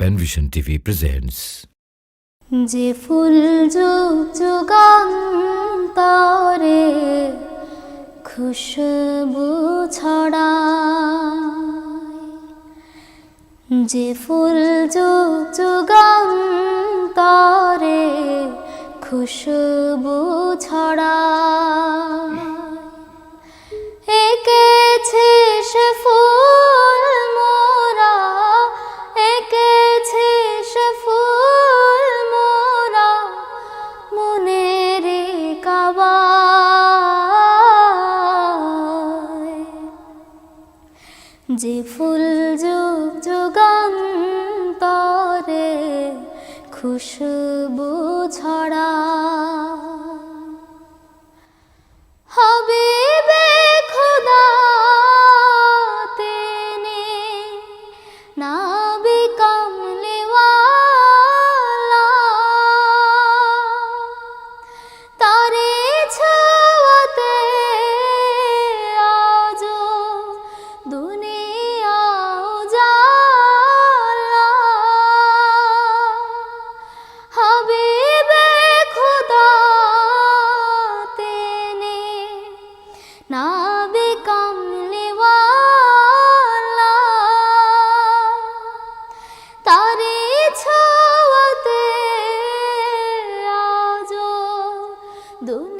Penvision TV presents যে ফুল যুগ যুগান্তরে খুশবু ছড়ায়। যে ফুল যুগ যুগান্তরে খুশবু ছড়ায়। যে ফুল যুগ যুগান্তরে খুশবু ছড়া। হাবিবে নাবে কামলিওয়ালা। তারে ছোঁয়াতে আজো দুনিয়া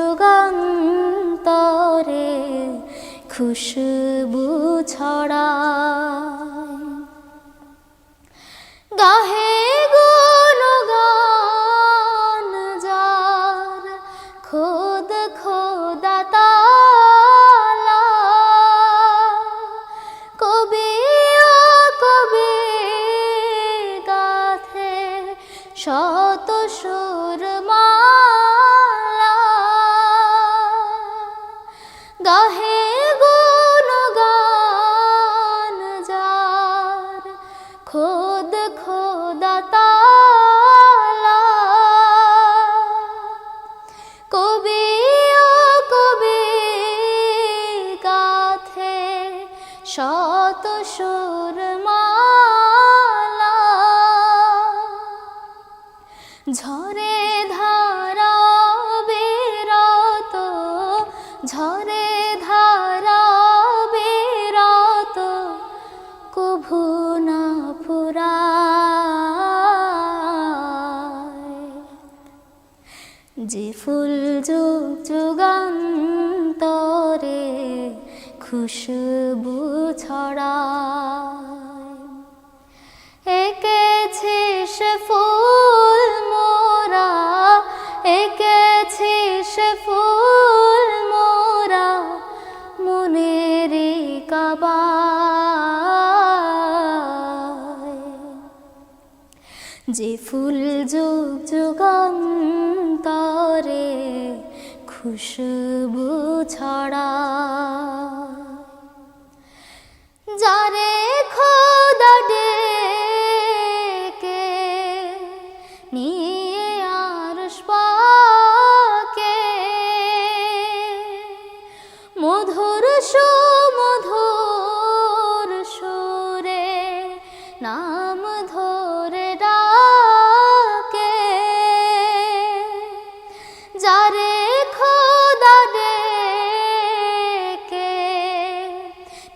খুশবু ছড়ায়। গাহে গুণগান যার খোদ খোদা তালা। কবি ও কবি গাথে শত সুর মালা। গাহে ঝরে ধারা বেরত, ঝরে ধারা বেরত, কভু না ফুরায়। যে ফুল যুগ যুগান্তরে খুশবু ছড়ায়। এঁকেছে সে ফুল যে ফুল যুগ যুগান্তরে খুশবু ছড়া। যারে খোদা ডেকে নিয়ে আরশ পাকে মধুর সুমধুর সুরে নাম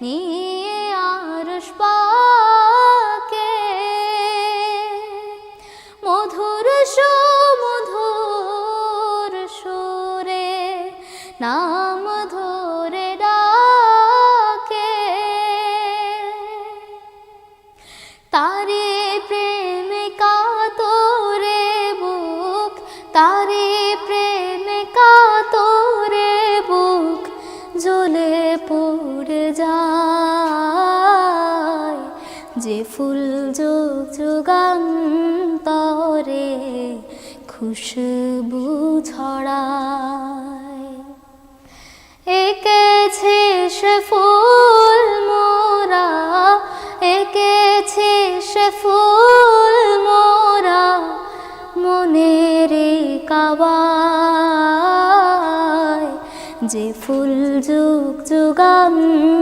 নিয়ে আরশ পাকে। মধুর সুমধুর সুরে নাম ধরে ডাকে। তারে প্রেমে কাতরে বুক, তারে প্রেম যুগান্তরে খুশবু ছড়ায়। এঁকেছে সে ফুল মোরা, এঁকেছে সে ফুল মোরা, মনের কাবায়। যে ফুল যুগ যুগান্তরে